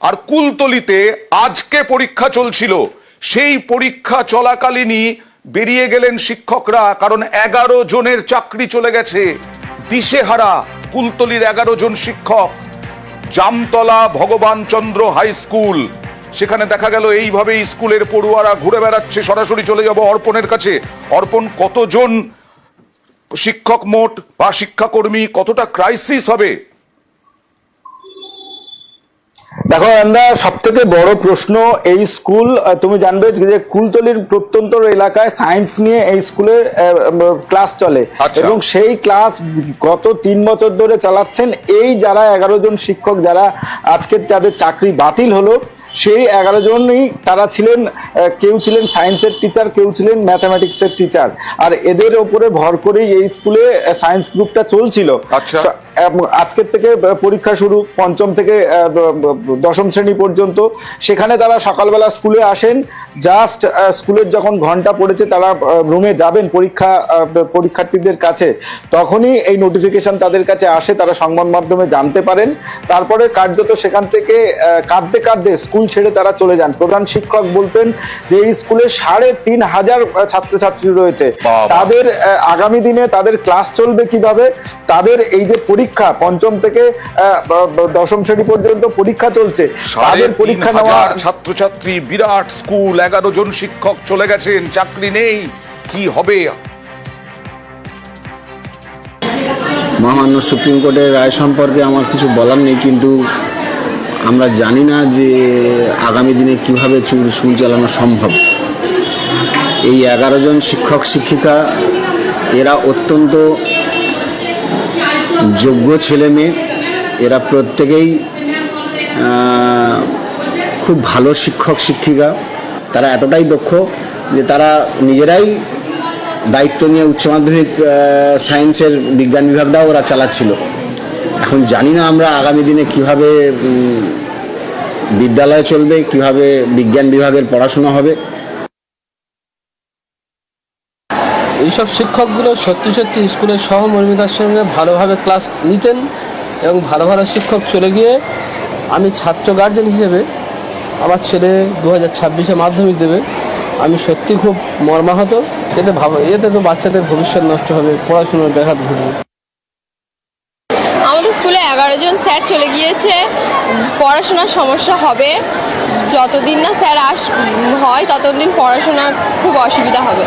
আর কুলতলিতে আজকে পরীক্ষা চলছিল। সেই পরীক্ষা চলাকালীনই বেরিয়ে গেলেন শিক্ষকরা, কারণ এগারো জনের চাকরি চলে গেছে। দিশেহারা কুলতলির এগারো জন শিক্ষক। জামতলা ভগবান চন্দ্র হাই স্কুল। সেখানে দেখা গেল এইভাবে স্কুলের পড়ুয়ারা ঘুরে বেড়াচ্ছে, সরাসরি চলে যাব অর্পণের কাছে। অর্পণ, কতজন শিক্ষক মোট বা শিক্ষাকর্মী, কতটা ক্রাইসিস হবে? দেখো আমরা সব থেকে বড় প্রশ্ন এই স্কুল তুমি জানবে যে কুলতলির প্রত্যন্ত এলাকায় সায়েন্স নিয়ে এই স্কুলের ক্লাস চলে আচ্ছা। এবং সেই ক্লাস গত তিন বছর ধরে চালাচ্ছেন এই যারা এগারো জন শিক্ষক যারা আজকে যাদের চাকরি বাতিল হলো সেই এগারো জনই তারা ছিলেন কেউ ছিলেন সায়েন্সের টিচার কেউ ছিলেন ম্যাথামেটিক্সের টিচার আর এদের ওপরে ভর করেই এই স্কুলে সায়েন্স গ্রুপটা চলছিল। আচ্ছা। আজকের থেকে পরীক্ষা শুরু পঞ্চম থেকে দশম শ্রেণি পর্যন্ত। সেখানে তারা সকালবেলা স্কুলে আসেন। জাস্ট স্কুলের যখন ঘণ্টা পড়েছে তারা রুমে যাবেন পরীক্ষা পরীক্ষার্থীদের কাছে। তখনই এই নোটিফিকেশন তাদের কাছে আসে তারা সংবাদ মাধ্যমে জানতে পারেন। তারপরে কার্যত সেখান থেকে কাঁদতে কাঁদতে স্কুল ছেড়ে তারা চলে যান। প্রধান শিক্ষক বলছেন যে এই স্কুলে সাড়ে তিন হাজার ছাত্রছাত্রী রয়েছে। তাদের আগামী দিনে তাদের ক্লাস চলবে কীভাবে? তাদের এই যে পরীক্ষা পঞ্চম থেকে দশম শ্রেণি পর্যন্ত পরীক্ষা চলছে। তাদের পরীক্ষা নেওয়া ছাত্রছাত্রী বিরাট স্কুল এগারো জন শিক্ষক চলে গেছেন চাকরি নেই কি হবে? মহামান্য সুপ্রিম কোর্টের রায় সম্পর্কে আমার কিছু বলার নেই কিন্তু আমরা জানি না যে আগামী দিনে কীভাবে চুল স্কুল চালানো সম্ভব। এই এগারো জন শিক্ষক, শিক্ষিকা, এরা অত্যন্ত যোগ্য ছেলে মেয়ে। এরা প্রত্যেকেই খুব ভালো শিক্ষক, শিক্ষিকা। তারা এতটাই দক্ষ যে তারা নিজেরাই দায়িত্ব নিয়ে উচ্চ মাধ্যমিক সায়েন্সের বিজ্ঞান বিভাগটাও ওরা চালাচ্ছিল। এখন জানি না আমরা আগামী দিনে কীভাবে বিদ্যালয় চলবে, কীভাবে বিজ্ঞান বিভাগের পড়াশোনা হবে। এইসব শিক্ষকগুলো সত্যি সত্যি স্কুলের সহমর্মিতার সঙ্গে ভালোভাবে ক্লাস নিতেন এবং ভালো ভালো শিক্ষক চলে গিয়ে আমি ছাত্র গার্জেন হিসেবে আমার ছেলে দু হাজার ছাব্বিশে মাধ্যমিক দেবে। আমি সত্যি খুব মর্মাহত। এতে ভাব, এতে তো বাচ্চাদের ভবিষ্যৎ নষ্ট হবে, পড়াশুনোর ব্যাঘাত ঘটবে। স্কুলে এগারো জন স্যার চলে গিয়েছে। পড়াশোনার সমস্যা হবে। যতদিন না স্যার আস হয়, ততদিন পড়াশোনার খুব অসুবিধা হবে।